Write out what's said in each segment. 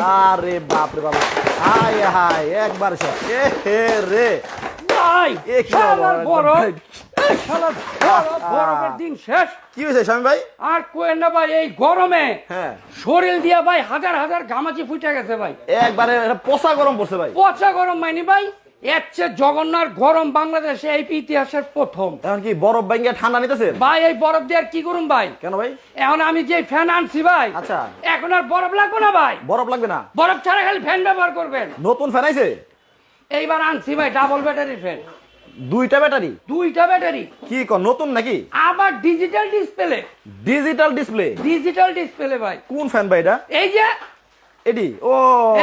আরে বাপ রে বাপ হায় হায় একবার শট এ হে রে। ভাই এ কি বড় দিন শেষ। কি হয়েছে স্বামী ভাই? আর কোয়েন না ভাই এই গরমে হ্যাঁ। শরীর দিয়া ভাই হাজার হাজার ঘামাচি ফুটে গেছে ভাই। একবারে পচা গরম পড়ছে ভাই। পচা গরম মাইনি ভাই। এর চেয়ে জগন্নাথ গরম বাংলাদেশে এই ইতিহাসের প্রথম। এখন কি বরফ ভেঙে ঠান্ডা নিতেছেন? ভাই এই বরফ দিয়ে কি করুম ভাই? কেন ভাই? এখন আমি যে ফ্যান আনছি ভাই আচ্ছা। এখন আর বরফ লাগবে না ভাই। বরফ লাগবে না? বরফ ছাড়া খালি ফ্যান ব্যবহার করবেন। নতুন ফ্যান আইছে? এইবার আনছি ভাই ডাবল ব্যাটারি ফ্যান। দুইটা ব্যাটারি? দুইটা ব্যাটারি। কি কর নতুন নাকি? আবার digital display digital display digital display ভাই। কোন ফ্যান ভাই এটা? এই যে এডি ও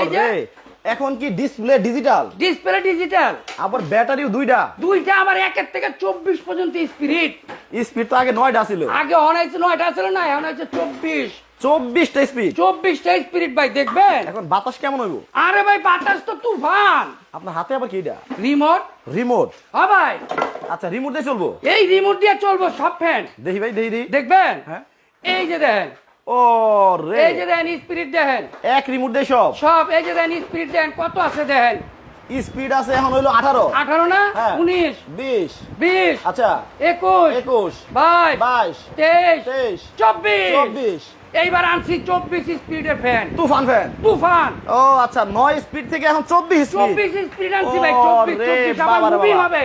এই যে। এখন কি ডিসপ্লে ডিজিটাল ডিসপ্লে ডিজিটাল আবার ব্যাটারিও দুইটা। দুইটা আবার একের থেকে চব্বিশ পর্যন্ত স্পিরিট স্পিড তো আগে নয়টা ছিল। আগে অনাইছে নয়টা ছিল না এখন হয়েছে চব্বিশ। চব্বিশটা স্পিড চব্বিশটা স্পিরিট ভাই দেখবেন? এখন বাতাস কেমন হইব? আরে ভাই বাতাস তো তুফান। আপনার হাতে আবার কি এটা রিমোট রিমোট হ্যাঁ ভাই। আচ্ছা রিমোট দিয়ে চলবো? এই রিমোট দিয়ে চলবো সব ফ্যান দেখি ভাই দেখি দেখি। দেখবেন? হ্যাঁ। এই যে দেখেন ও রে এই যে দেখেন স্পিরিট দেখেন। এক রিমোট দিয়ে সব। সব এই যে দেখেন স্পিরিট দেখেন কত আছে দেখেন? স্পিড আছে এখন হইল আঠারো। আঠারো না? হ্যাঁ। উনিশ। বিশ। বিশ। আচ্ছা। একুশ। একুশ। বাইশ। বাইশ। তেইশ। তেইশ। চব্বিশ। চব্বিশ। এইবার আনছি চব্বিশ স্পিডের ফ্যান। তুফান ফ্যান। তুফান। ও আচ্ছা নয় স্পিড থেকে এখন চব্বিশ চব্বিশ স্পিড আনছি ভাই চব্বিশ চব্বিশ। আবার মুভিং। হবে।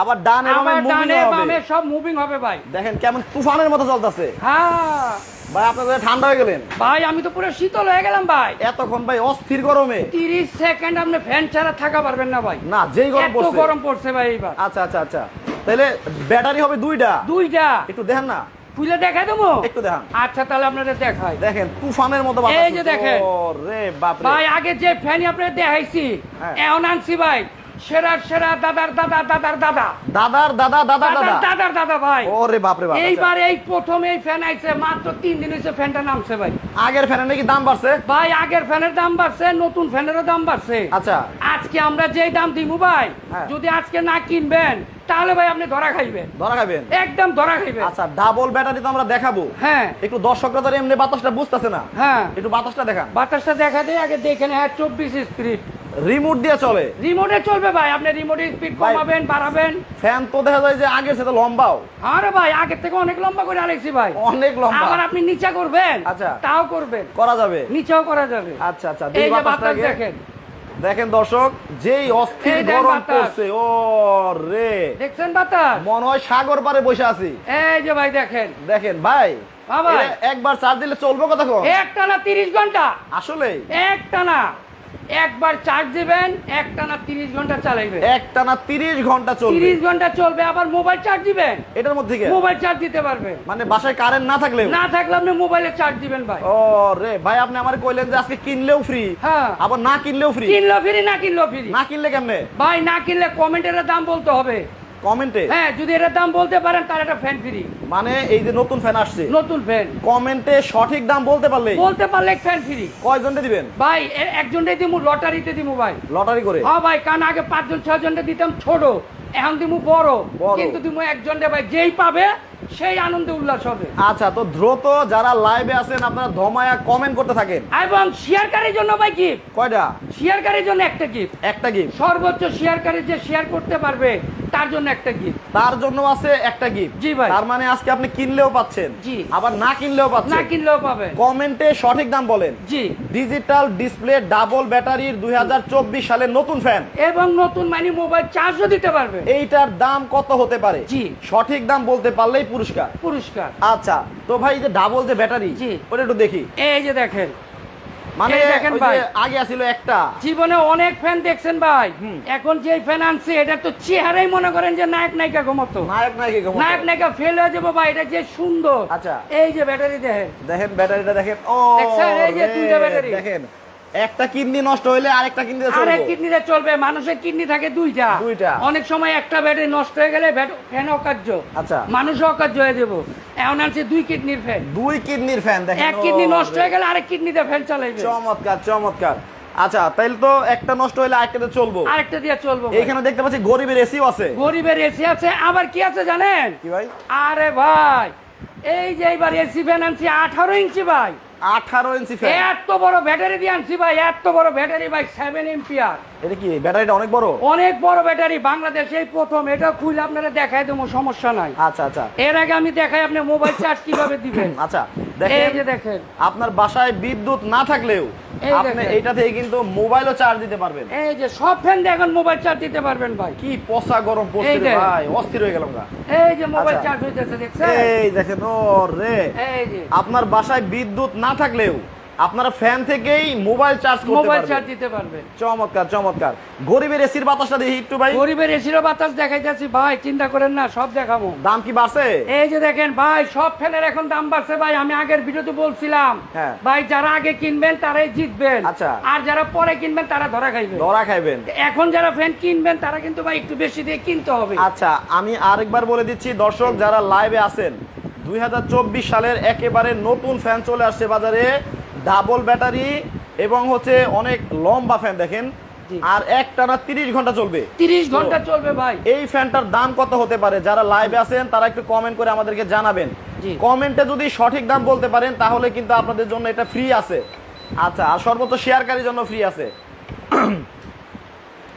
আবার ডান এবং মুভিং হবে। বামে সব মুভিং হবে ভাই। দেখেন কেমন তুফানের মতো চলতেছে হ্যাঁ। ভাই আপনাদের ঠান্ডা হয়ে গেলেন? ভাই আমি তো পুরো শীতল হয়ে গেলাম ভাই। এতক্ষণ ভাই অস্থির গরমে। তিরিশ সেকেন্ড আপনি ফ্যান ছাড়া থাকা পারবেন না ভাই। না যেই গরম এত গরম পড়ছে ভাই এইবার। আচ্ছা আচ্ছা আচ্ছা। তাহলে ব্যাটারি হবে দুইটা। দুইটা। একটু দেখেন না। খুলে দেখাই দেবো? একটু দেখান। আচ্ছা তাহলে আপনাদের দেখাই। দেখেন তুফানের মতো বাতাস এই যে দেখেন। ও রে বাপ রে ভাই আগে যে ফ্যান আপনাদের দেখাইছি হ্যাঁ। এখন আনছি ভাই। সেরার সেরা দাদার দাদা দাদার দাদা। দাদার দাদা দাদা দাদা। দাদার দাদা ভাই। ও রে বাপ রে বাপ আচ্ছা। এইবার এই প্রথম এই ফ্যান আইছে মাত্র দিন ফ্যানটা নামছে ভাই। আগের ফ্যানের নাকি দাম বাড়ছে? ভাই আগের ফ্যানের দাম বাড়ছে নতুন ফ্যানেরও দাম বাড়ছে। আচ্ছা। আজকে আমরা যেই দাম দিমু ভাই হ্যাঁ। যদি আজকে না কিনবেন তাহলে ভাই আপনি ধরা খাইবেন। ধরা খাবেন একদম ধরা খাইবেন। আচ্ছা ডাবল ব্যাটারি তো আমরা দেখাবো। হ্যাঁ। একটু দর্শকরা তো এমনি বাতাসটা বুঝতেছে না। হ্যাঁ। একটু বাতাসটা দেখা বাতাসটা দেখা দেয় আগে দেখেন হ্যাঁ চব্বিশ স্পিড রিমোট দিয়ে চলে। রিমোটে চলবে ভাই আপনি রিমোটে স্পিড কমাবেন বাড়াবেন। ফ্যান তো দেখা যায় যে আগের সাথে লম্বাও। আরে ভাই আগের থেকে অনেক লম্বা করে আলেছি ভাই। অনেক লম্বা। আবার আপনি নিচা করবেন আচ্ছা। তাও করবেন। করা যাবে। নিচেও করা যাবে। আচ্ছা আচ্ছা এই দুই যে বাতাস দেখেন। দেখেন দর্শক যেই অস্থির গরম। পড়ছে ও রে দেখছেন বাতাস? মনে হয় সাগর পারে বসে আছি। এই যে ভাই দেখেন। দেখেন ভাই ভাই। একবার চার্জ দিলে চলবে কতক্ষণ? একটানা তিরিশ ঘণ্টা। আসলে একটানা। একবার চার্জ দিবেন একটানা তিরিশ ঘণ্টা চালাইবেন। একটানা তিরিশ ঘণ্টা চলবে। তিরিশ ঘণ্টা চলবে আবার মোবাইল চার্জ দিবেন। এটার মধ্যে কি? মোবাইল চার্জ দিতে পারবে। মানে বাসায় কারেন্ট না থাকলেও? না থাকলে আপনি মোবাইলে চার্জ দিবেন ভাই। ও রে ভাই আপনি আমার কইলেন যে আজকে কিনলেও ফ্রি হ্যাঁ। আবার না কিনলেও ফ্রি কিনলো ফ্রি না কিনলো ফ্রি না কিনলে কেমনে? ভাই না কিনলে কমেন্টের দাম বলতে হবে। কমেন্টে? হ্যাঁ যদি এটার দাম বলতে পারেন তার একটা ফ্যান ফ্রি মানে এই যে নতুন ফ্যান আসছে। নতুন ফ্যান কমেন্টে সঠিক দাম বলতে পারলে? বলতে পারলে ফ্যান ফ্রি কয়জনটা দিবেন? ভাই একজন দিমু লটারিতে দিমু ভাই। লটারি করে? হ্যাঁ ভাই কারণ আগে পাঁচজন দিতাম ছোট। এখন দিমু বড়। কিন্তু দিমু একজনটা ভাই যেই পাবে সেই আনন্দে উল্লাস হবে। আচ্ছা তো দ্রুত যারা লাইভে আছেন আপনারা ধমায়া কমেন্ট করতে থাকেন। এবং শেয়ারকারীর জন্য ভাই গিফট কয়টা? শেয়ারকারীর জন্য একটা গিফট একটা গিফট সর্বোচ্চ শেয়ারকারী যে শেয়ার করতে পারবে তার জন্য একটা গিফট তার জন্য আছে একটা গিফট জি ভাই। তার মানে আজকে আপনি কিনলেও পাচ্ছেন। জি। আবার না কিনলেও পাচ্ছেন। না কিনলেও পাবেন। কমেন্টে সঠিক দাম বলেন। জি। ডিজিটাল ডিসপ্লে ডাবল ব্যাটারির দুই সালের নতুন ফ্যান এবং নতুন মানে মোবাইল চার্জও দিতে পারবে। এইটার দাম কত হতে পারে? জি। সঠিক দাম বলতে পারলেই পুরস্কার। পুরস্কার। আচ্ছা তো ভাই যে ডাবল যে ব্যাটারি। ওটা একটু দেখি। এই যে দেখেন মানে দেখেন ভাই। আগে আছিল একটা। জীবনে অনেক ফ্যান দেখছেন ভাই। এখন যে ফ্যান আনছে এটা তো চেহারাই মনে করেন যে নায়ক নায়িকা ঘুমতো। নায়ক নায়িকা নায়ক নায়িকা ফেল হয়ে যাব ভাই এটা যে সুন্দর। আচ্ছা। এই যে ব্যাটারি দেখেন। দেখেন ব্যাটারিটা দেখেন। ও এই যে দুইটা ব্যাটারি। দেখেন। একটা কিডনি নষ্ট হইলে আরেকটা কিডনি আরেক কিডনিতে চলবে মানুষের কিডনি থাকে দুইটা। দুইটা। অনেক সময় একটা ব্যাটারি নষ্ট হয়ে গেলে ফ্যান অকার্য। আচ্ছা। মানুষ অকার্য হয়ে যাব। এখন আনছে দুই কিডনির ফ্যান। দুই কিডনির ফ্যান দেখেন এক কিডনি নষ্ট হয়ে গেলে আরেক কিডনিতে ফ্যান চালাইবে। চমৎকার চমৎকার। আচ্ছা তাহলে তো একটা নষ্ট হইলে আরেকটাতে চলবো। আরেকটা দিয়ে চলবো ভাই। এইখানে দেখতে পাচ্ছি গরিবের এসিও আছে। গরিবের এসি আছে আবার কি আছে জানেন? কি ভাই? আরে ভাই এই যে এইবার এসি ফ্যান আনছি আঠারো ইঞ্চি ভাই। আঠারো ইঞ্চি ফ্যান এত বড় ব্যাটারি দিয়ে আনছি ভাই এত বড় ব্যাটারি ভাই সেভেন এম্পিয়ার এটা কি ব্যাটারিটা অনেক বড়? অনেক বড় ব্যাটারি বাংলাদেশে প্রথম। এটা খুলে আপনারা দেখাই দেবো সমস্যা নাই। আচ্ছা আচ্ছা। এর আগে আমি দেখাই আপনি মোবাইল চার্জ কীভাবে দিবেন? আচ্ছা। দেখেন যে দেখেন। আপনার বাসায় বিদ্যুৎ না থাকলেও আপনি এটা থেকে কিন্তু মোবাইলও চার্জ দিতে পারবেন। এই যে সব ফ্যান দিয়ে এখন মোবাইল চার্জ দিতে পারবেন ভাই। কি পচা গরম পড়ছে। ভাই অস্থির হয়ে গেলাম। এই যে মোবাইল আচ্ছা। চার্জ হইতেছে দেখছেন? এই দেখেন ও রে এই যে। আপনার বাসায় বিদ্যুৎ না থাকলেও আপনারা ফ্যান থেকেই মোবাইল চার্জ করতে মোবাইল চার্জ দিতে পারবেন চমৎকার চমৎকার। গরিবের এসির বাতাসটা দেখি একটু ভাই। গরিবের এসিরও বাতাস দেখাইতেছি ভাই চিন্তা করেন না সব দেখাবো। দাম কি বাড়ছে? এই যে দেখেন ভাই সব ফ্যানের এখন দাম বাড়ছে ভাই। আমি আগের ভিডিওতে বলছিলাম হ্যাঁ। ভাই যারা আগে কিনবেন তারাই জিতবেন। আচ্ছা। আর যারা পরে কিনবেন তারা ধরা খাইবেন। ধরা খাইবেন। এখন যারা ফ্যান কিনবেন তারা কিন্তু ভাই একটু বেশি দিয়ে কিনতে হবে। আচ্ছা আমি আরেকবার বলে দিচ্ছি দর্শক যারা লাইভে আছেন দুই হাজার চব্বিশ সালের একেবারে নতুন ফ্যান চলে আসছে বাজারে। ডাবল ব্যাটারি এবং হচ্ছে অনেক লম্বা ফ্যান দেখেন। আর একটানা তিরিশ ঘণ্টা চলবে। তিরিশ ঘণ্টা চলবে ভাই। এই ফ্যানটার দাম কত হতে পারে? যারা লাইভে আছেন তারা একটু কমেন্ট করে আমাদেরকে জানাবেন। কমেন্টে যদি সঠিক দাম বলতে পারেন তাহলে কিন্তু আপনাদের জন্য এটা ফ্রি আছে। আচ্ছা আর সর্বোচ্চ শেয়ারকারীর জন্য ফ্রি আছে।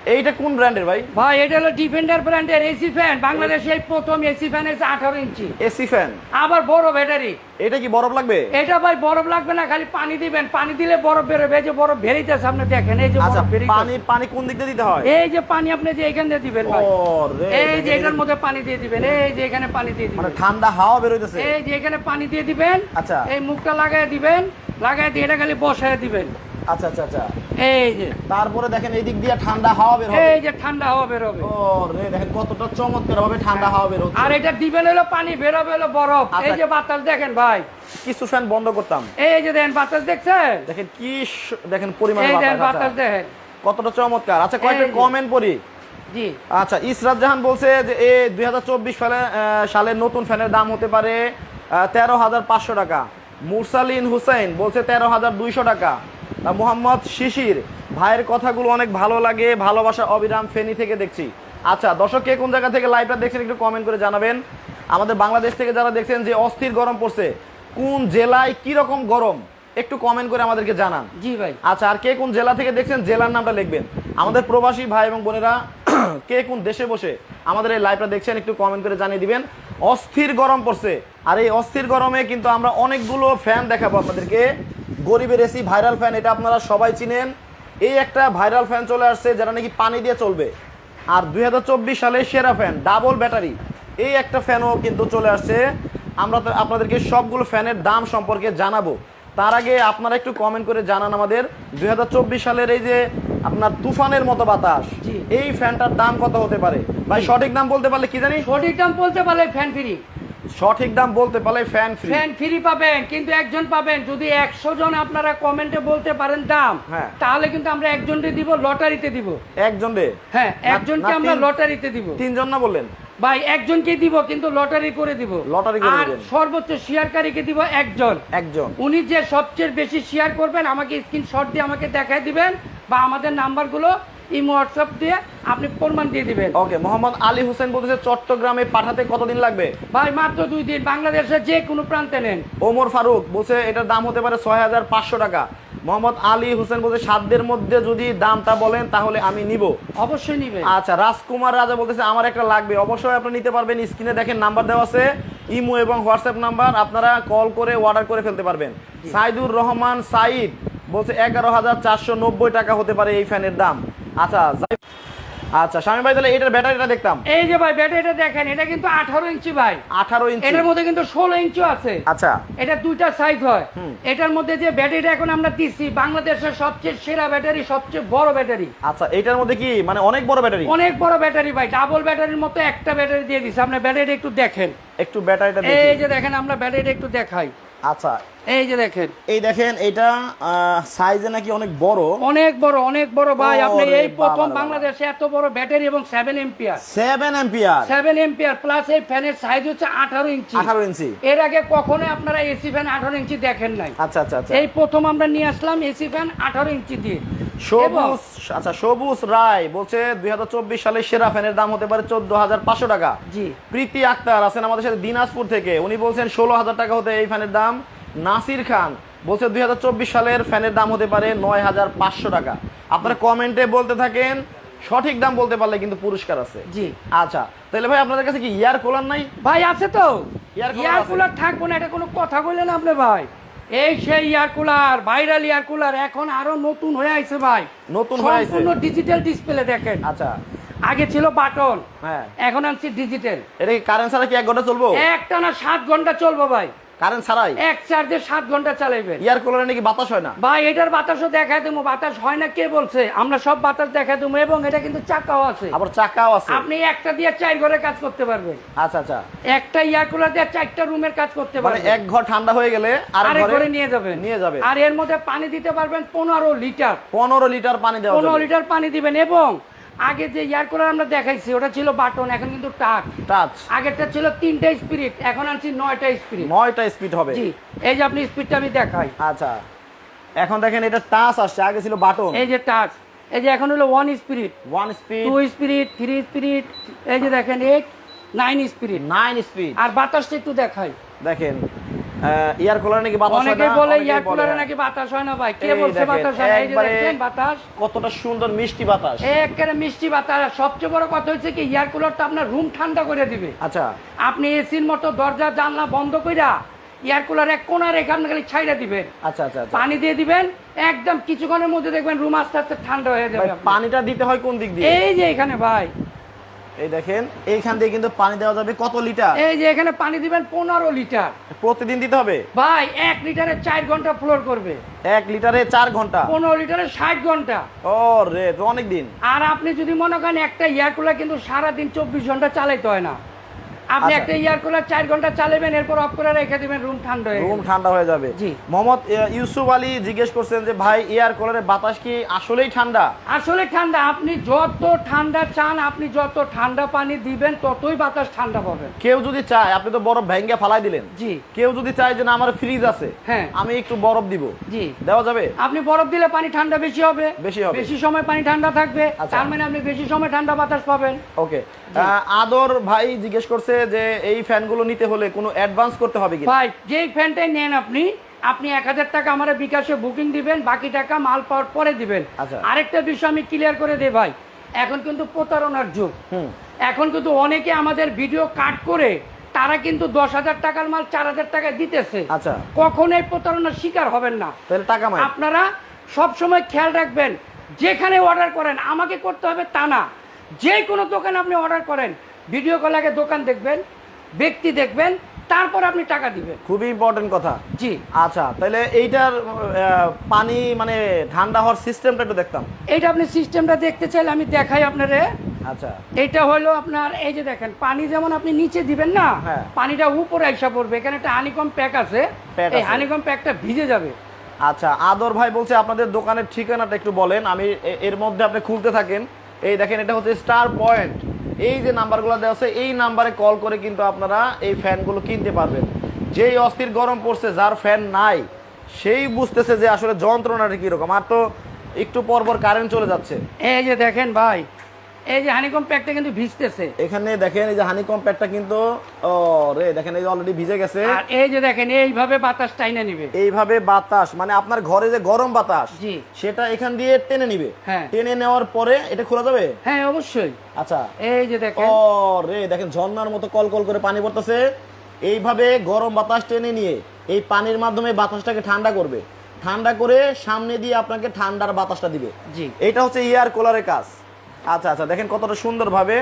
এইটা কোন ব্র্যান্ডের ভাই? ভাই এটা হলো ডিফেন্ডার ব্র্যান্ডের এসি ফ্যান বাংলাদেশে এই প্রথম এসি ফ্যান এসে আঠারো ইঞ্চি। এসি ফ্যান আবার বড় ব্যাটারি এটা কি বরফ লাগবে? এটা ভাই বরফ লাগবে না খালি পানি দিবেন। পানি দিলে বরফ বেরোবে। এই যে বরফ বেরিতেছে আপনি দেখেন এই যে আচ্ছা পানি পানি কোন দিক দিয়ে দিতে হয়? এই যে পানি আপনি যে এখান দিয়ে দিবেন ভাই। এই যে এটার মধ্যে পানি দিয়ে দিবেন এই যে এখানে পানি দিয়ে মানে দিবেন। ঠান্ডা হাওয়া বের হইতেছে এই যে এখানে পানি দিয়ে দিবেন আচ্ছা। এই মুখটা লাগাই দিবেন লাগাই দিয়ে এটা খালি বসায় দিবেন। আচ্ছা আচ্ছা আচ্ছা। এই যে। তারপরে দেখেন এই দিক দিয়ে ঠান্ডা হাওয়া বের হবে। এই যে ঠান্ডা হাওয়া বেরোবে ও রে দেখেন কতটা চমৎকার ঠান্ডা হাওয়া বের হচ্ছে। আর এটা দিবেন হলো পানি বেরোবে হলো বরফ। আচ্ছা। এই যে বাতাস দেখেন ভাই। কিছু ফ্যান বন্ধ করতাম। এই যে দেখেন বাতাস দেখছেন? দেখেন কি দেখেন পরিমাণ এই দেখেন বাতাস বাতাস আচ্ছা। দেখেন। কতটা চমৎকার। আচ্ছা কয়েকটা কমেন্ট পড়ি। জি। আচ্ছা ইসরাত জাহান বলছে যে এ দুই হাজার চব্বিশ সালের নতুন ফ্যানের দাম হতে পারে তেরো হাজার পাঁচশো টাকা। মুরসালিন হুসাইন বলছে তেরো হাজার দুইশো টাকা। মোহাম্মদ শিশির ভাইয়ের কথাগুলো অনেক ভালো লাগে ভালোবাসা অবিরাম ফেনী থেকে দেখছি। আচ্ছা দর্শক কে কোন জায়গা থেকে লাইভটা দেখছেন একটু কমেন্ট করে জানাবেন। আমাদের বাংলাদেশ থেকে যারা দেখছেন যে অস্থির গরম পড়ছে কোন জেলায় কি রকম গরম? একটু কমেন্ট করে আমাদেরকে জানান। জি ভাই। আচ্ছা আর কে কোন জেলা থেকে দেখছেন জেলার নামটা লিখবেন। আমাদের প্রবাসী ভাই এবং বোনেরা কে কোন দেশে বসে আমাদের এই লাইভটা দেখছেন একটু কমেন্ট করে জানিয়ে দিবেন। অস্থির গরম পড়ছে। আর এই অস্থির গরমে কিন্তু আমরা অনেকগুলো ফ্যান দেখাবো আপনাদেরকে। গরিবের এসি ভাইরাল ফ্যান এটা আপনারা সবাই চিনেন। এই একটা ভাইরাল ফ্যান চলে আসছে যারা নাকি পানি দিয়ে চলবে। আর দু হাজার চব্বিশ সালে সেরা ফ্যান ডাবল ব্যাটারি এই একটা ফ্যানও কিন্তু চলে আসছে। আমরা তো আপনাদেরকে সবগুলো ফ্যানের দাম সম্পর্কে জানাব। তার আগে আপনারা একটু কমেন্ট করে জানান আমাদের। দুই হাজার চব্বিশ সালের এই যে আপনার তুফানের মতো বাতাস এই ফ্যানটার দাম কত হতে পারে? ভাই সঠিক দাম বলতে পারলে কি জানি? সঠিক দাম বলতে পারলে ফ্যান ফ্রি সঠিক দাম বলতে পারলে ফ্যান ফ্রি ফ্যান ফ্রি পাবেন কিন্তু একজন পাবেন। যদি একশো জন আপনারা কমেন্টে বলতে পারেন দাম হ্যাঁ। তাহলে কিন্তু আমরা একজনকে দিব লটারিতে দিব। একজন রে হ্যাঁ একজনকে আমরা লটারিতে দিব। তিনজন না বললেন? ভাই একজনকে দিব কিন্তু লটারি করে দিব। লটারি করে আর। সর্বোচ্চ শেয়ারকারীকে দিব একজন। একজন। উনি যে সবচেয়ে বেশি শেয়ার করবেন আমাকে স্ক্রিনশট দিয়ে আমাকে দেখায় দিবেন বা আমাদের নাম্বারগুলো ইমো হোয়াটসঅ্যাপ দিয়ে আপনি প্রমাণ দিয়ে দিবেন। ওকে মোহাম্মদ আলী হোসেন বলতেছে চট্টগ্রামে পাঠাতে কতদিন লাগবে? ভাই মাত্র দুই দিন। বাংলাদেশের যে কোনো প্রান্তে নেন। ওমর ফারুক বলছে এটার দাম হতে পারে ছয় হাজার পাঁচশো টাকা। মোহাম্মদ আলী হোসেন বলছে সাতদের মধ্যে যদি দামটা বলেন তাহলে আমি নিব। অবশ্যই নিবেন। আচ্ছা রাজকুমার রাজা বলতেছে আমার একটা লাগবে। অবশ্যই আপনি নিতে পারবেন। স্ক্রিনে দেখেন নাম্বার দেওয়া আছে ইমো এবং হোয়াটসঅ্যাপ নাম্বার। আপনারা কল করে অর্ডার করে ফেলতে পারবেন। সাইদুর রহমান সাইদ বলছে এগারো হাজার চারশো নব্বই টাকা হতে পারে এই ফ্যানের দাম। আচ্ছা আচ্ছা স্বামী ভাই তাহলে এটার ব্যাটারিটা দেখতাম। এই যে ভাই ব্যাটারিটা দেখেন এটা কিন্তু আঠারো ইঞ্চি ভাই। আঠারো ইঞ্চি। এটার মধ্যে কিন্তু ষোলো ইঞ্চি আছে। আচ্ছা। এটা দুইটা সাইজ হয়। এটার মধ্যে যে ব্যাটারিটা এখন আমরা দিচ্ছি বাংলাদেশের সবচেয়ে সেরা ব্যাটারি সবচেয়ে বড় ব্যাটারি আচ্ছা এটার মধ্যে কি মানে অনেক বড় ব্যাটারি অনেক বড় ব্যাটারি ভাই ডাবল ব্যাটারির মতো একটা ব্যাটারি দিয়ে দিচ্ছি আপনি ব্যাটারিটা একটু দেখেন। একটু ব্যাটারিটা এই যে দেখেন আমরা ব্যাটারিটা একটু দেখাই। আচ্ছা। এই যে দেখেন। এই দেখেন এটা সাইজে নাকি অনেক বড়। অনেক বড় অনেক বড় ভাই। আপনি এই প্রথম বাংলাদেশে এত বড় ব্যাটারি এবং seven ampere seven ampere seven ampere plus এই ফ্যানের সাইজ হচ্ছে আঠারো ইঞ্চি। আঠারো ইঞ্চি। এর আগে কখনো আপনারা এসি ফ্যান আঠারো ইঞ্চি দেখেন নাই। আচ্ছা আচ্ছা আচ্ছা। এই প্রথম আমরা নিয়ে আসলাম এসি ফ্যান আঠারো ইঞ্চি দিয়ে। সবুজ আচ্ছা সবুজ রায় বলছে দুই সালে সেরা ফ্যানের দাম হতে পারে চোদ্দ হাজার পাঁচশো টাকা। জি। প্রীতি আক্তার আছেন আমাদের সাথে দিনাজপুর থেকে। উনি বলছেন ষোলো হাজার টাকা হতে এই ফ্যানের দাম। নাসির খান বলছে দুই হাজার চব্বিশ সালের ফ্যানের দাম হতে পারে নয় হাজার পাঁচশো টাকা। আপনারা কমেন্টে বলতে থাকেন সঠিক দাম বলতে পারলে কিন্তু পুরস্কার আছে। জি। আচ্ছা তাহলে ভাই আপনাদের কাছে কি ইয়ার কুলার নাই? ভাই আছে তো। আছে? কুলার থাকব না এটা কোনো কথা বললেন আপনি ভাই? এই সেই air cooler viral air cooler এখন আরও নতুন হয়ে আইছে ভাই। নতুন হয়ে আইছে? সম্পূর্ণ ডিজিটাল ডিসপ্লে দেখেন। আচ্ছা। আগে ছিল বাটন হ্যাঁ। এখন আনছি ডিজিটাল এটা কি কারেন্ট ছাড়া কি এক ঘণ্টা চলবো? একটা না সাত ঘণ্টা চলবো ভাই। কারেন্ট ছাড়াই? এক চার্জে সাত ঘণ্টা চালাইবেন। ইয়ার কুলারে নাকি বাতাস হয় না? ভাই এটার বাতাসও দেখায় দেবো বাতাস হয় না কে বলছে? আমরা সব বাতাস দেখায় দেবো এবং এটা কিন্তু চাকাও আছে। আবার চাকাও আছে। আপনি একটা দিয়ে চার ঘরে কাজ করতে পারবেন। আচ্ছা আচ্ছা। একটা এয়ার কুলার দিয়ে চারটা রুমের কাজ করতে মানে পারবেন। এক ঘর ঠান্ডা হয়ে গেলে আর ঘরে নিয়ে যাবেন। নিয়ে যাবে। আর এর মধ্যে পানি দিতে পারবেন পনেরো লিটার। পনেরো লিটার পানি দেওয়া পনেরো যাবে। লিটার পানি দিবেন এবং আগে যে এয়ার কুলার আমরা দেখাইছি ওটা ছিল বাটন এখন কিন্তু টাচ টাচ আগেরটা ছিল তিনটা স্পিরিট এখন আনছি নয়টা স্পিরিট নয়টা স্পিড হবে। জি এই যে আপনি স্পিডটা আমি দেখাই। আচ্ছা এখন দেখেন এটা টাচ আসছে আগে ছিল বাটন। এই যে টাচ এই যে এখন হলো one spirit one speed two spirit three spirit এই যে দেখেন eight nine spirit nine speed আর বাতাসটা একটু দেখাই। দেখেন ইয়ার কুলার নাকি বাতাস অনেকে বলে এয়ার কুলারে হ্যাঁ। নাকি বাতাস হয় না ভাই? কে বলছে বাতাস হয় এই যে বাতাস? কতটা সুন্দর মিষ্টি বাতাস। একেবারে মিষ্টি বাতাস। সবচেয়ে বড় কথা হচ্ছে কি এয়ার কুলারটা আপনার রুম ঠান্ডা করে দিবে। আচ্ছা। আপনি এসির মতো দরজা জানলা বন্ধ কইরা এয়ার কুলার এক কোনা রেখে আপনি খালি ছাইড়া দিবেন। আচ্ছা আচ্ছা আচ্ছা। পানি দিয়ে দিবেন একদম কিছুক্ষণের মধ্যে দেখবেন রুম আস্তে আস্তে ঠান্ডা হয়ে যাবে পানিটা দিতে হয় কোন দিক দিয়ে? এই যে এখানে ভাই এই দেখেন এইখান দিয়ে কিন্তু পানি দেওয়া যাবে কত লিটার? এই যে এখানে পানি দিবেন পনেরো লিটার। প্রতিদিন দিতে হবে? ভাই এক লিটারে চার ঘণ্টা ফ্লোর করবে। এক লিটারে চার ঘণ্টা? পনেরো লিটারে ষাট ঘণ্টা। ও রে তো অনেক দিন। আর আপনি যদি মনে করেন একটা এয়ার কুলার কিন্তু সারাদিন চব্বিশ ঘণ্টা চালাইতে হয় না। আপনি আচ্ছা। একটা এয়ার কুলার চার ঘণ্টা চালাবেন এরপর অফ করে রেখে দিবেন রুম ঠান্ডা হয়ে রুম ঠান্ডা হয়ে যাবে। জি। মোহাম্মদ ইউসুফ আলী জিজ্ঞেস করছেন যে ভাই এয়ার কুলারের বাতাস কি আসলেই ঠান্ডা? আসলে ঠান্ডা। আপনি যত ঠান্ডা চান আপনি যত ঠান্ডা পানি দিবেন ততই বাতাস ঠান্ডা পাবেন। কেউ যদি চায় আপনি তো বরফ ভেঙ্গে ফালাই দিলেন। জি। কেউ যদি চায় যে না আমার ফ্রিজ আছে হ্যাঁ। আমি একটু বরফ দিব। জি। দেওয়া যাবে? আপনি বরফ দিলে পানি ঠান্ডা বেশি হবে। বেশি হবে। বেশি সময় পানি ঠান্ডা থাকবে। আচ্ছা। তার মানে আপনি বেশি সময় ঠান্ডা বাতাস পাবেন। ওকে। আদর ভাই জিজ্ঞেস করছে যে এই ফ্যানগুলো নিতে হলে কোনো অ্যাডভান্স করতে হবে কি ভাই যেই ফ্যানটাই নেন আপনি আপনি এক হাজার টাকা আমার বিকাশে বুকিং দিবেন বাকি টাকা মাল পাওয়ার পরে দিবেন। আচ্ছা। আরেকটা বিষয় আমি ক্লিয়ার করে দিই ভাই এখন কিন্তু প্রতারণার যুগ। হুম। এখন কিন্তু অনেকে আমাদের ভিডিও কাট করে তারা কিন্তু দশ হাজার টাকার মাল চার হাজার টাকা দিতেছে। আচ্ছা। কখনোই প্রতারণার শিকার হবেন না। তাহলে টাকা আপনারা সব সময় খেয়াল রাখবেন যেখানে অর্ডার করেন আমাকে করতে হবে তা না। যে কোনো দোকানে আপনি অর্ডার করেন ভিডিও কল আগে দোকান দেখবেন ব্যক্তি দেখবেন তারপর আপনি টাকা দিবেন। খুবই ইম্পর্টেন্ট কথা। জি। আচ্ছা তাহলে এইটার পানি মানে ঠান্ডা হওয়ার সিস্টেমটা একটু দেখতাম। এইটা আপনি সিস্টেমটা দেখতে চাইলে আমি দেখাই আপনারে। আচ্ছা। এটা হলো আপনার এই যে দেখেন পানি যেমন আপনি নিচে দিবেন না হ্যাঁ। পানিটা উপরে আইসা পড়বে। এখানে একটা হানিকম প্যাক আছে। এই হানিকম প্যাকটা ভিজে যাবে। আচ্ছা আদর ভাই বলছে আপনাদের দোকানের ঠিকানাটা একটু বলেন। আমি এর মধ্যে আপনি খুলতে থাকেন। এই দেখেন এটা হচ্ছে স্টার পয়েন্ট এই যে নাম্বারগুলো দেওয়া আছে, এই নাম্বারে কল করে কিন্তু আপনারা এই ফ্যানগুলো কিনতে পারবেন। যেই অস্থির গরম পড়ছে, যার ফ্যান নাই, সেই বুঝতেছে যে আসলে যন্ত্রণাটা কীরকম। আর তো একটু পর পর কারেন্ট চলে যাচ্ছে। এই যে দেখেন ভাই এই যে হানিকম প্যাকটা কিন্তু ভিজতেছে। এখানে দেখেন এই যে হানি প্যাডটা কিন্তু ও রে দেখেন এই যে অলরেডি ভিজে গেছে। আর এই যে দেখেন এইভাবে বাতাস টাইনে নিবে। এইভাবে বাতাস মানে আপনার ঘরে যে গরম বাতাস জি। সেটা এখান দিয়ে টেনে নিবে। হ্যাঁ। টেনে নেওয়ার পরে এটা খোলা যাবে? হ্যাঁ অবশ্যই। আচ্ছা। এই যে দেখেন। ও রে দেখেন ঝর্ণার মতো কল কল করে পানি পড়তেছে। এইভাবে গরম বাতাস টেনে নিয়ে এই পানির মাধ্যমে বাতাসটাকে ঠান্ডা করবে। ঠান্ডা করে সামনে দিয়ে আপনাকে ঠান্ডার বাতাসটা দিবে। জি। এটা হচ্ছে এয়ার কুলারের কাজ। আচ্ছা আচ্ছা দেখেন কতটা সুন্দরভাবে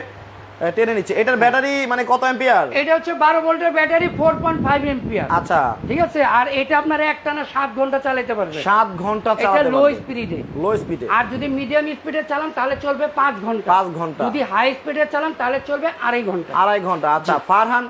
টেনে নিচ্ছে। এটার ব্যাটারি মানে কত অ্যাম্পিয়ার এটা হচ্ছে বারো ভোল্টের battery four point five ampere আচ্ছা। ঠিক আছে? আর এটা আপনার একটানা সাত ঘণ্টা চালাতে পারবে। সাত ঘণ্টা এটা লো স্পিডে লো স্পিডে আর যদি মিডিয়াম স্পিডে চালান তাহলে চলবে পাঁচ ঘণ্টা। পাঁচ ঘণ্টা। যদি হাই স্পিডে চালান তাহলে চলবে আড়াই ঘণ্টা। আড়াই ঘণ্টা আচ্ছা। ফারহান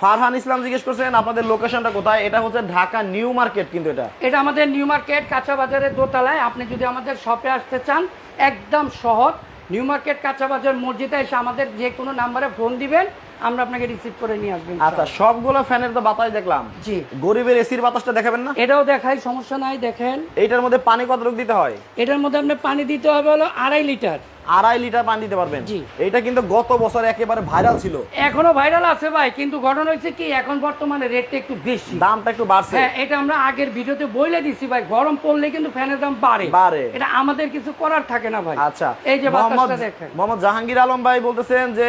ফারহান ইসলাম জিজ্ঞেস করছেন আপনাদের লোকেশনটা কোথায়? এটা হচ্ছে ঢাকা নিউ মার্কেট কিন্তু এটা। এটা আমাদের নিউ মার্কেট কাঁচা বাজারের দোতলায়। আপনি যদি আমাদের শপে আসতে চান একদম সহজ নিউ মার্কেট কাঁচাবাজার মসজিদে এসে আমাদের যে কোনো নাম্বারে ফোন দিবেন আমরা আপনাকে রিসিভ করে নিয়ে আসবেন আচ্ছা সবগুলো ফ্যানের তো বাতাস দেখলাম। জি। গরিবের এসির বাতাসটা দেখাবেন না? এটাও দেখাই সমস্যা নাই দেখেন। এইটার মধ্যে পানি কতটুকু দিতে হয়? এটার মধ্যে আপনি পানি দিতে হবে হলো আড়াই লিটার। আড়াই লিটার পানি দিতে পারবেন। জি। এইটা কিন্তু গত বছর একেবারে ভাইরাল ছিল। এখনও ভাইরাল আছে ভাই কিন্তু ঘটনা হয়েছে কি এখন বর্তমানে রেটটা একটু বেশি। দামটা একটু বাড়ছে। হ্যাঁ এটা আমরা আগের ভিডিওতে বলে দিছি ভাই গরম পড়লে কিন্তু ফ্যানের দাম বাড়ে। বাড়ে। এটা আমাদের কিছু করার থাকে না ভাই। আচ্ছা এই যে বাতাসটা দেখেন। মোহাম্মদ জাহাঙ্গীর আলম ভাই বলতেছেন যে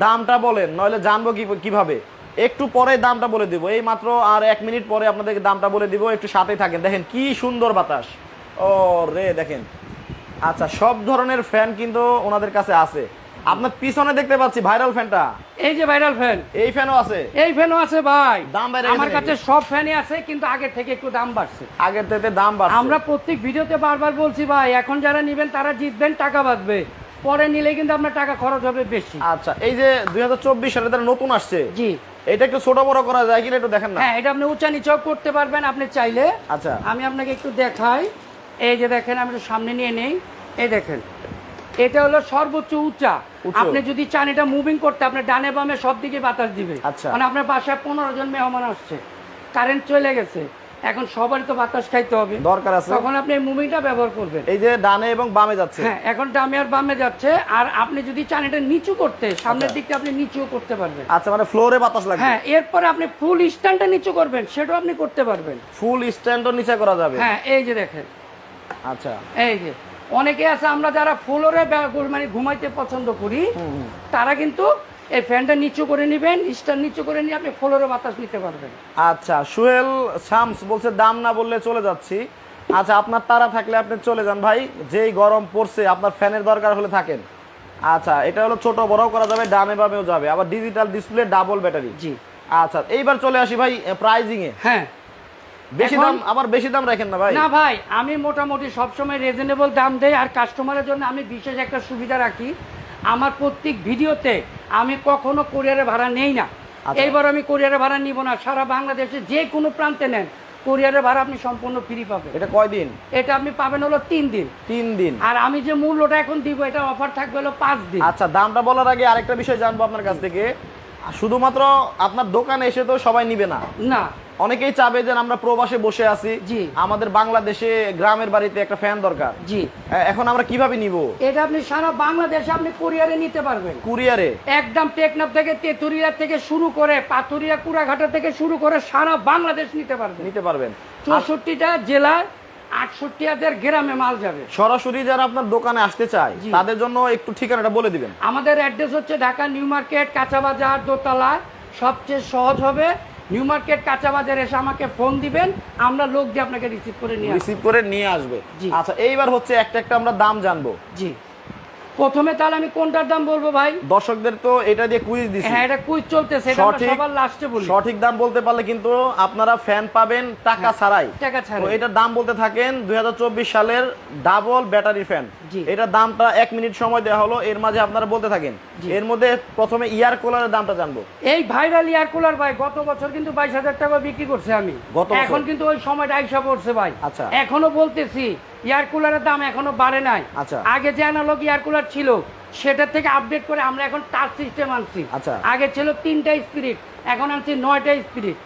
দামটা বলেন নইলে জানব কি কীভাবে। একটু পরে দামটা বলে দিব। এই মাত্র আর এক মিনিট পরে আপনাদেরকে দামটা বলে দিব একটু সাথে থাকেন। দেখেন কি সুন্দর বাতাস। ও রে দেখেন। আচ্ছা সব ধরনের ফ্যান কিন্তু ওনাদের কাছে আছে। আপনার পিছনে দেখতে পাচ্ছি ভাইরাল ফ্যানটা। এই যে ভাইরাল ফ্যান। এই ফ্যানও আছে। এই ফ্যানও আছে ভাই। দাম বেড়ে আমার কাছে সব ফ্যানই আছে কিন্তু আগের থেকে একটু দাম বাড়ছে। আগের থেকে দাম বাড়ছে। আমরা প্রত্যেক ভিডিওতে বারবার বলছি ভাই এখন যারা নেবেন তারা জিতবেন টাকা বাঁচবে। পরে নিলে কিন্তু আপনার টাকা খরচ হবে বেশি। আচ্ছা এই যে দুই সালে তারা নতুন আসছে জি। এটা একটু ছোট বড় করা যায় কিনা একটু দেখেন না? হ্যাঁ এটা আপনি উঁচা নিচেও করতে পারবেন আপনি চাইলে। আচ্ছা। আমি আপনাকে একটু দেখাই। এই যে দেখেন আমি একটু সামনে নিয়ে নেই। এই দেখেন এটা হলো সর্বোচ্চ উঁচা। আপনি যদি চান এটা মুভিং করতে আপনি ডানে বামে সব দিকে বাতাস দিবে। আচ্ছা। মানে আপনার বাসায় পনেরো জন মেহমান আসছে। কারেন্ট চলে গেছে। এখন সবারই তো বাতাস খাইতে হবে। দরকার আছে। তখন আপনি এই মুভিংটা ব্যবহার করবেন। এই যে ডানে এবং বামে যাচ্ছে। হ্যাঁ এখন ডামে আর বামে যাচ্ছে আর আপনি যদি চান এটা নিচু করতে সামনের আচ্ছা। দিকটা আপনি নিচুও করতে পারবেন। আচ্ছা মানে ফ্লোরে বাতাস লাগবে। হ্যাঁ এরপরে আপনি ফুল স্ট্যান্ডটা নিচু করবেন সেটাও আপনি করতে পারবেন। ফুল স্ট্যান্ডও নিচে করা যাবে। হ্যাঁ এই যে দেখেন। আচ্ছা। এই যে অনেকে আছে আমরা যারা ফ্লোরে মানে ঘুমাইতে পছন্দ করি তারা কিন্তু এই ফ্যানটা নিচু করে নেবেন স্ট্যান্ড নিচু করে নিয়ে আপনি ফ্লোরে বাতাস নিতে পারবেন। আচ্ছা সুহেল শামস বলছে দাম না বললে চলে যাচ্ছি। আচ্ছা আপনার তারা থাকলে আপনি চলে যান ভাই যেই গরম পড়ছে আপনার ফ্যানের দরকার হলে থাকেন। আচ্ছা এটা হলো ছোট বড়ও করা যাবে ডানে বামেও যাবে আবার ডিজিটাল ডিসপ্লে ডাবল ব্যাটারি জি। আচ্ছা এইবার চলে আসি ভাই প্রাইজিং এ হ্যাঁ। বেশি দাম আবার বেশি দাম রাখেন না ভাই। না ভাই আমি মোটামুটি সবসময় রিজনেবল দাম দেই আর কাস্টমারের জন্য আমি বিশেষ একটা সুবিধা রাখি। আমার প্রত্যেক ভিডিওতে আমি কখনো কোরিয়ারে ভাড়া নেই না। আচ্ছা। এইবার আমি কোরিয়ারে ভাড়া নিব না সারা বাংলাদেশে যে কোনো প্রান্তে নেন কোরিয়ারের ভাড়া আপনি সম্পূর্ণ ফ্রি পাবেন। এটা কয়দিন? এটা আপনি পাবেন হলো তিন দিন। তিন দিন। আর আমি যে মূল্যটা এখন দিব এটা অফার থাকবে হলো পাঁচ দিন। আচ্ছা দামটা বলার আগে আরেকটা বিষয় জানব আপনার কাছ থেকে। শুধুমাত্র আপনার দোকানে এসে তো সবাই নিবে না। না। অনেকেই চাবে যে আমরা প্রবাসে বসে আছি। জি। আমাদের বাংলাদেশে গ্রামের বাড়িতে একটা ফ্যান দরকার। জি। এখন আমরা কীভাবে নিব? এটা আপনি সারা বাংলাদেশে আপনি কোরিয়ারে নিতে পারবেন। কুরিয়ারে? একদম টেকনাফ থেকে তেতুরিয়া থেকে শুরু করে পাতুরিয়া কুড়াঘাটা থেকে শুরু করে সারা বাংলাদেশ নিতে পারবেন। নিতে পারবেন। চৌষট্টিটা জেলায় আটষট্টি হাজার গ্রামে মাল যাবে। সরাসরি যারা আপনার দোকানে আসতে চায় তাদের জন্য একটু ঠিকানাটা বলে দিবেন। আমাদের অ্যাড্রেস হচ্ছে ঢাকা নিউ মার্কেট কাঁচা বাজার দোতলা। সবচেয়ে সহজ হবে নিউ মার্কেট কাঁচা বাজার এসে আমাকে ফোন দিবেন আমরা লোক দিয়ে আপনাকে রিসিভ করে নিয়ে রিসিভ করে নিয়ে আসবে। আচ্ছা এইবার হচ্ছে একটা একটা আমরা দাম জানব। জি। প্রথমে তাহলে আমি কোনটার দাম বলব ভাই? দর্শকদের তো এটা দিয়ে কুইজ দিছি। হ্যাঁ এটা কুইজ চলতেছে এটা আমরা সবার লাস্টে বলি। সঠিক দাম বলতে পারলে কিন্তু আপনারা ফ্যান পাবেন টাকা ছাড়াই। টাকা ছাড়া তো এটার দাম বলতে থাকেন দুই হাজার চব্বিশ সালের ডাবল ব্যাটারি ফ্যান জি। এটার দামটা এক মিনিট সময় দেওয়া হলো এর মাঝে আপনারা বলতে থাকেন। এর মধ্যে প্রথমে ইয়ার কুলারের দামটা জানব। এই ভাইরাল এয়ার কুলার ভাই গত বছর কিন্তু বাইশ হাজার টাকা বিক্রি করছে আমি। এখন কিন্তু ওই সময়টা আইসা পড়ছে ভাই। আচ্ছা। এখনও বলতেছি এয়ার কুলারের দাম এখনও বাড়ে নাই। আচ্ছা। আগে যে অ্যানালগ এয়ার কুলার ছিল সেটার থেকে আপডেট করে আমরা এখন টাচ সিস্টেম আনছি। আচ্ছা। আগে ছিল তিনটা স্পিরিট এখন আনছি নয়টা স্পিরিট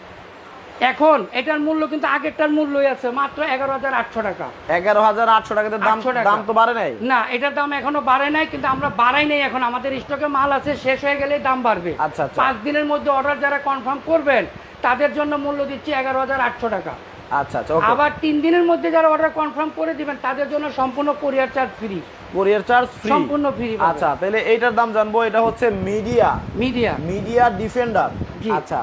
এখন এটার মূল্য কিন্তু আগেরটার মূল্যই আছে মাত্র এগারো হাজার আটশো টাকা। এগারো হাজার আটশো টাকাতে দাম দাম তো বাড়ে নাই। না এটার দাম এখনও বাড়ে নাই কিন্তু আমরা বাড়াই নাই এখন। আমাদের স্টকে মাল আছে শেষ হয়ে গেলে দাম বাড়বে। আচ্ছা, আচ্ছা। পাঁচ দিনের মধ্যে অর্ডার যারা কনফার্ম করবেন তাদের জন্য মূল্য দিচ্ছি এগারো হাজার আটশো টাকা। আচ্ছা আচ্ছা আবার তিন দিনের মধ্যে যারা অর্ডার কনফার্ম করে দিবেন তাদের জন্য সম্পূর্ণ courier charge free courier charge free সম্পূর্ণ ফ্রি আচ্ছা তাহলে এইটার দাম জানব এটা হচ্ছে মিডিয়া মিডিয়া মিডিয়া ডিফেন্ডার আচ্ছা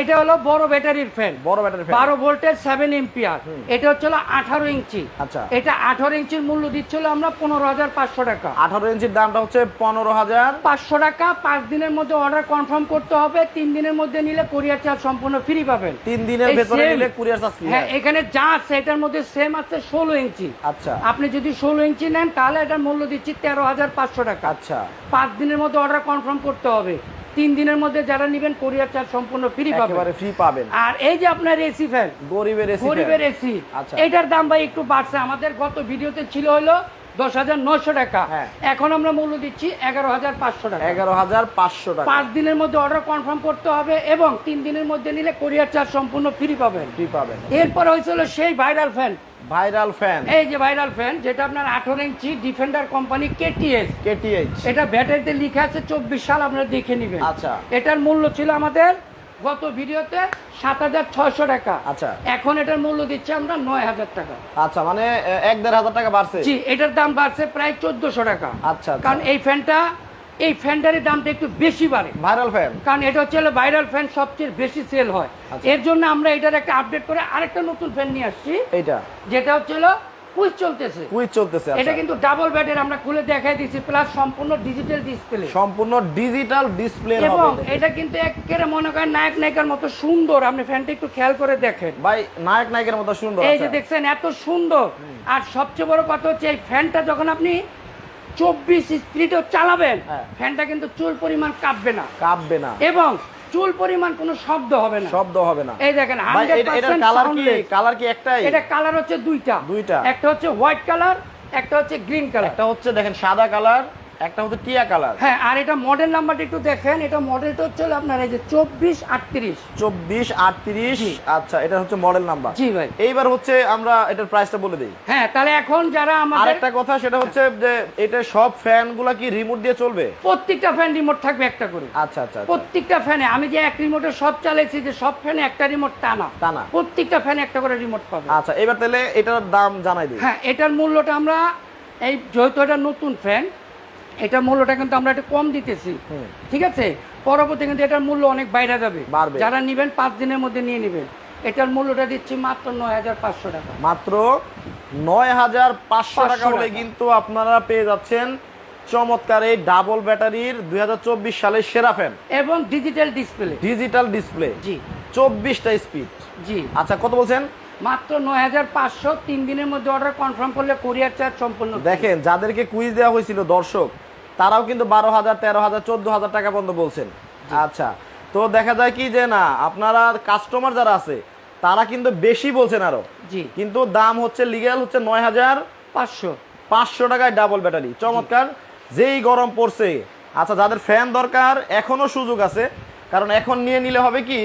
এটা হলো বড় ব্যাটারির ফ্যান বড় ব্যাটারি ফ্যান বারো ভোল্টের সেভেন এম্পিয়ার এটা হচ্ছে আঠারো ইঞ্চি। আচ্ছা। এটা আঠারো ইঞ্চির মূল্য দিচ্ছিল আমরা পনেরো হাজার পাঁচশো টাকা। আঠারো ইঞ্চির দামটা হচ্ছে পনেরো হাজার। পাঁচশো টাকা পাঁচ দিনের মধ্যে অর্ডার কনফার্ম করতে হবে তিন দিনের মধ্যে নিলে কোরিয়ার চার্জ সম্পূর্ণ ফ্রি পাবেন। তিন দিনের এই ভেতরে নিলে কুরিয়ার চার্জ ফ্রি হ্যাঁ এখানে যা আছে এটার মধ্যে সেম আছে ষোলো ইঞ্চি। আচ্ছা। আপনি যদি ষোলো ইঞ্চি নেন তাহলে এটার মূল্য দিচ্ছি তেরো হাজার পাঁচশো টাকা। আচ্ছা। পাঁচ দিনের মধ্যে অর্ডার কনফার্ম করতে হবে। তিন দিনের মধ্যে যারা নেবেন কোরিয়ার চার্জ সম্পূর্ণ ফ্রি পাবেন। একেবারে ফ্রি পাবেন। আর এই যে আপনার এসি ফ্যান গরিবের এসি গরিবের এসি আচ্ছা। এটার দাম ভাই একটু বাড়ছে। আমাদের গত ভিডিওতে ছিল হলো দশ হাজার নয়শো টাকা। হ্যাঁ। এখন আমরা মূল্য দিচ্ছি এগারো হাজার পাঁচশো টাকা। এগারো হাজার পাঁচশো টাকা। পাঁচ দিনের মধ্যে অর্ডার কনফার্ম করতে হবে এবং তিন দিনের মধ্যে নিলে কোরিয়ার চার্জ সম্পূর্ণ ফ্রি পাবেন। ফ্রি পাবেন। এরপর হয়েছিল সেই ভাইরাল ফ্যান ভাইরাল ফ্যান এই যে ভাইরাল ফ্যান যেটা আপনার আঠারো inch defender company KTS KTH এটা ব্যাটারিতে লিখে আছে চব্বিশ সাল আপনারা দেখে নেবেন। আচ্ছা। এটার মূল্য ছিল আমাদের গত ভিডিওতে সাত হাজার ছয়শো টাকা। আচ্ছা। এখন এটার মূল্য দিচ্ছি আমরা নয় হাজার টাকা। আচ্ছা মানে এক দেড় হাজার টাকা বাড়ছে। জি এটার দাম বাড়ছে প্রায় চোদ্দশো টাকা। আচ্ছা আচ্ছা। কারণ এই ফ্যানটা এই ফ্যানটার দামটা একটু বেশি বাড়ে। Viral fan. কারণ এটা হচ্ছে ভাইরাল ফ্যান সবচেয়ে বেশি সেল হয়। আচ্ছা। এর জন্য আমরা এটার একটা আপডেট করে আরেকটা নতুন ফ্যান নিয়ে আসছি। এইটা। যেটা হচ্ছে কুইজ চলতেছে। কুইজ চলতেছে এটা আচ্ছা কিন্তু ডাবল ব্যাটের আমরা খুলে দেখাই দিচ্ছি প্লাস সম্পূর্ণ ডিজিটাল ডিসপ্লে সম্পূর্ণ ডিজিটাল ডিসপ্লে এবং এটা কিন্তু একেবারে মনে করেন নায়ক নায়িকার মতো সুন্দর। আপনি ফ্যানটা একটু খেয়াল করে দেখেন। ভাই নায়ক নায়কের মতো সুন্দর এই যে আচ্ছা। দেখছেন এত সুন্দর। আর সবচেয়ে বড় কথা হচ্ছে এই ফ্যানটা যখন আপনি চব্বিশ স্পিডও চালাবেন। ফ্যানটা কিন্তু চুল পরিমাণ কাঁপবে না। কাঁপবে না। এবং চুল পরিমাণ কোনো শব্দ হবে না। শব্দ হবে না। এই দেখেন এটার কালার কি? কালার কি একটাই? এটা কালার হচ্ছে দুইটা। দুইটা। একটা হচ্ছে হোয়াইট কালার একটা হচ্ছে গ্রিন কালার একটা হচ্ছে দেখেন সাদা কালার একটা হচ্ছে টিয়া কালার। হ্যাঁ আর এটা মডেল নাম্বারটা একটু দেখেন। এটা মডেলটা হচ্ছে আপনার এই যে চব্বিশ আটত্রিশ। চব্বিশ আটত্রিশ। আচ্ছা এটা হচ্ছে মডেল নাম্বার জি ভাই। এইবার হচ্ছে আমরা এটার প্রাইসটা বলে দিই। হ্যাঁ তাহলে এখন যারা আমাদের আরেকটা কথা সেটা হচ্ছে যে এটা সব ফ্যানগুলা কি রিমোট দিয়ে চলবে? প্রত্যেকটা ফ্যান রিমোট থাকবে একটা করে। আচ্ছা আচ্ছা আচ্ছা। প্রত্যেকটা ফ্যানে আমি যে এক রিমোটে সব চালাইছি যে সব ফ্যানে একটা রিমোট টানা টানা প্রত্যেকটা ফ্যানে একটা করে রিমোট পাবে। আচ্ছা এবার তাহলে এটার দাম জানাই দিই। হ্যাঁ এটার মূল্যটা আমরা এই যেহেতু এটা নতুন ফ্যান এটার মূল্যটা কিন্তু আমরা একটু কম দিতেছি। ঠিক আছে? পরবর্তী কিন্তু এটার মূল্য অনেক বাইরে যাবে। যারা নেবেন পাঁচ দিনের মধ্যে নিয়ে নেবেন। এটার মূল্যটা দিচ্ছি মাত্র নয় হাজার পাঁচশো টাকা। মাত্র নয় হাজার পাঁচশো টাকা হলে কিন্তু আপনারা পেয়ে যাচ্ছেন চমৎকার এই ডাবল ব্যাটারির দু হাজার চব্বিশ সালের সেরা ফ্যান। এবং ডিজিটাল ডিসপ্লে। Digital display. জি। চব্বিশটা স্পিড। জি। আচ্ছা কত বলছেন? মাত্র নয় হাজার পাঁচশো তিন দিনের মধ্যে অর্ডার কনফার্ম করলে কোরিয়ার চার্জ সম্পূর্ণ দেখেন যাদেরকে কুইজ দেওয়া হয়েছিল দর্শক তারাও কিন্তু বারো হাজার তেরো হাজার চোদ্দ হাজার টাকা পর্যন্ত বলছেন। আচ্ছা তো দেখা যায় কি যে না আপনারা কাস্টমার যারা আছে তারা কিন্তু বেশি বলছেন আরও। জি। কিন্তু দাম হচ্ছে লিগ্যাল হচ্ছে নয় হাজার পাঁচশো। পাঁচশো টাকায় ডাবল ব্যাটারি চমৎকার। যেই গরম পড়ছে আচ্ছা যাদের ফ্যান দরকার এখনও সুযোগ আছে। কারণ এখন নিয়ে নিলে হবে কি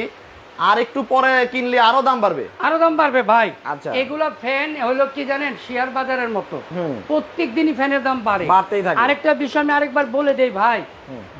আর একটু পরে কিনলে আরও দাম বাড়বে? আরও দাম বাড়বে ভাই। আচ্ছা। এগুলা ফ্যান হলো কি জানেন শেয়ার বাজারের মতো। প্রত্যেক দিনই ফ্যানের দাম বাড়ে। বাড়তেই থাকে। আরেকটা বিষয় আমি আরেকবার বলে দেই ভাই।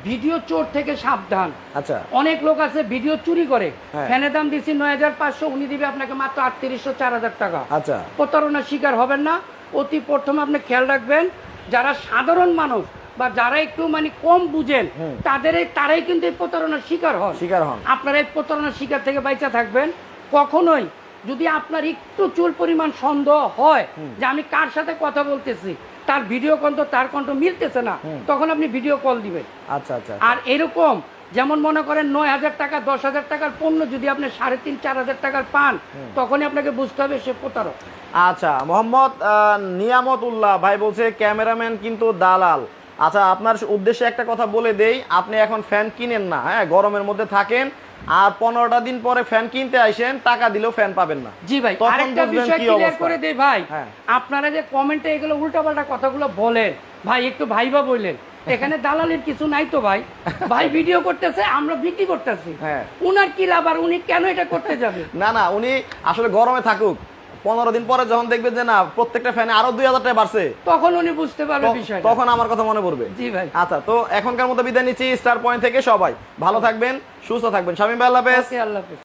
ভিডিও চোর থেকে সাবধান। আচ্ছা। অনেক লোক আছে ভিডিও চুরি করে। ফ্যানের দাম দিছি নয় হাজার পাঁচশো উনি দিবে আপনাকে মাত্র আটত্রিশশো চার হাজার টাকা। আচ্ছা। প্রতারণার শিকার হবেন না। অতি প্রথমে আপনি খেয়াল রাখবেন যারা সাধারণ মানুষ বা যারা একটু মানে কম বুঝেন তাদের তারাই কিন্তু এই প্রতারণার শিকার হন। শিকার হন। আপনারা এই প্রতারণার শিকার থেকে বাইচা থাকবেন। কখনোই যদি আপনার একটু চুল পরিমাণ সন্দেহ হয় যে আমি কার সাথে কথা বলতেছি তার ভিডিও কণ্ঠ তার কণ্ঠ মিলতেছে না তখন আপনি ভিডিও কল দিবেন। আচ্ছা আচ্ছা আর এরকম যেমন মনে করেন নয় হাজার টাকা দশ হাজার টাকার পণ্য যদি আপনি সাড়ে তিন চার হাজার টাকার পান তখনই আপনাকে বুঝতে হবে সে প্রতারক। আচ্ছা মোহাম্মদ নিয়ামত উল্লাহ ভাই বলছে ক্যামেরাম্যান কিন্তু দালাল। আচ্ছা আপনার উদ্দেশ্যে একটা কথা বলে দেই আপনি এখন ফ্যান কিনেন না হ্যাঁ? গরমের মধ্যে থাকেন আর পনেরোটা দিন পরে ফ্যান কিনতে আসেন টাকা দিলেও ফ্যান পাবেন না। জি ভাই আরেকটা বিষয় ক্লিয়ার করে দেই ভাই হ্যাঁ। আপনারা যে কমেন্টে এগুলো উল্টাপাল্টা কথাগুলো বলেন ভাই একটু ভাইবা বললেন এখানে দালালের কিছু নাই তো ভাই। ভাই ভিডিও করতেছে আমরা বিক্রি করতেছি। হ্যাঁ। উনার কি লাভ আর উনি কেন এটা করতে যাবে? না না উনি আসলে গরমে থাকুক। পনেরো দিন পরে যখন দেখবে যে না প্রত্যেকটা ফ্যানে আরও দুই হাজার টাকা বাড়ছে তখন উনি বুঝতে পারবে বিষয় তখন আমার কথা মনে পড়বে। জি ভাই। আচ্ছা তো এখনকার মতো বিদায় নিচ্ছি স্টার পয়েন্ট থেকে সবাই। ভালো থাকবেন সুস্থ থাকবেন। স্বামী আল্লাহ হাফেজ। আল্লাহ হাফেজ।